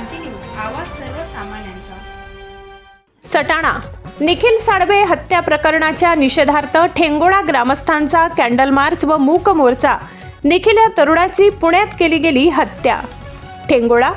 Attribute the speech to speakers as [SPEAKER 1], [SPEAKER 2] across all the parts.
[SPEAKER 1] क्रांती news आवाज सर्वसामान्यांचा.
[SPEAKER 2] सटाणा. निखिल साळवे हत्या प्रकरणाच्या निषेधार्थ ठेंगोळा ग्रामस्थांचा कॅन्डल मार्च व मूक मोर्चा. निखिल या तरुणाची पुण्यात केली गेली हत्या. ठेंगोळा.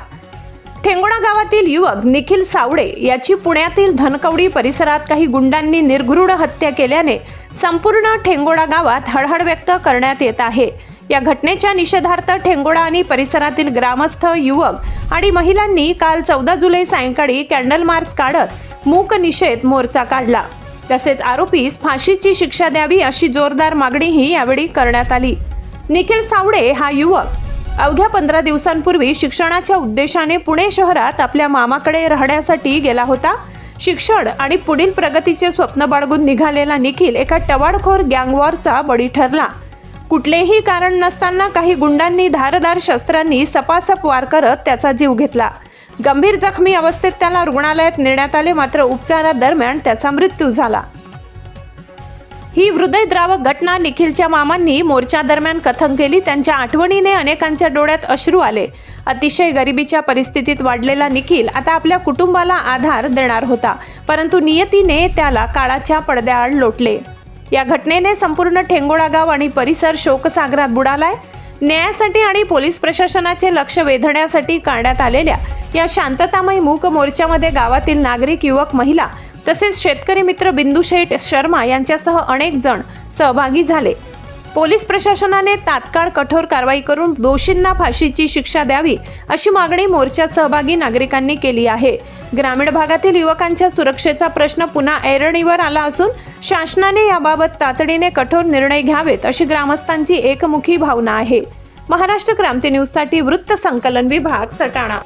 [SPEAKER 2] ठेंगोळा गावातील युवक निखिल सावडे याची पुण्यातील धनकवडी परिसरात काही गुंडांनी निर्घृण हत्या केल्याने संपूर्ण ठेंगोळा गावात हळहळ व्यक्त करण्यात येत आहे. या घटनेच्या निषेधार्थ ठेंगोडा आणि परिसरातील ग्रामस्थ युवक आणि महिलांनी काल चौदा जुलै सायंकाळी कॅन्डल मार्च काढत मूक निषेध मोर्चा काढला. तसेच आरोपीस फाशीची शिक्षा द्यावी अशी जोरदार मागणीही यावेळी करण्यात आली. निखिल सावडे हा युवक. अवघ्या पंधरा दिवसांपूर्वी शिक्षणाच्या उद्देशाने पुणे शहरात आपल्या मामाकडे राहण्यासाठी गेला होता. शिक्षण आणि पुढील प्रगतीचे स्वप्न बाळगून निघालेला निखिल एका टवाडखोर गँगवॉरचा बळी ठरला. कुठलेही कारण नसताना काही गुंडांनी धारदार शस्त्रांनी सपासप वार करत त्याचा जीव घेतला. गंभीर जखमी अवस्थेत त्याला रुग्णालयात नेण्यात आले मात्र उपचारादरम्यान त्याचा मृत्यू झाला. ही हृदयद्रावक घटना निखिलच्या मामांनी मोर्चा दरम्यान कथन केली. त्यांच्या आठवणीने अनेकांच्या डोळ्यात अश्रू आले. अतिशय गरिबीच्या परिस्थितीत वाढलेला निखिल आता आपल्या कुटुंबाला आधार देणार होता परंतु नियतीने त्याला काळाच्या पडद्याआड लोटले. या घटनेने संपूर्ण ठेंगोळा गाव आणि परिसर शोकसागरात बुडालाय. न्यायासाठी आणि पोलीस प्रशासनाचे लक्ष वेधण्यासाठी काढण्यात आलेल्या या शांततामय मूक मोर्चामध्ये गावातील नागरिक युवक महिला तसेच शेतकरी मित्र बिंदू शेठ शर्मा यांच्यासह अनेक जण सहभागी झाले. पोलीस प्रशासनाने तात्काळ कठोर कारवाई करून दोषींना फाशीची शिक्षा द्यावी अशी मागणी मोर्चात सहभागी नागरिकांनी केली आहे. ग्रामीण भागातील युवकांच्या सुरक्षेचा प्रश्न पुन्हा ऐरणीवर आला असून शासनाने याबाबत तातडीने कठोर निर्णय घ्यावेत अशी ग्रामस्थांची एकमुखी भावना आहे. महाराष्ट्र क्रांती न्यूजसाठी वृत्त संकलन विभाग सटाणा.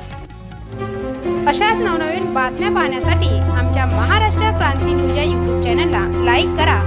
[SPEAKER 3] अशाच नवनवीन बातम्या पाहण्यासाठी आमच्या महाराष्ट्र क्रांती न्यूज या यूट्यूब चॅनलला लाईक करा.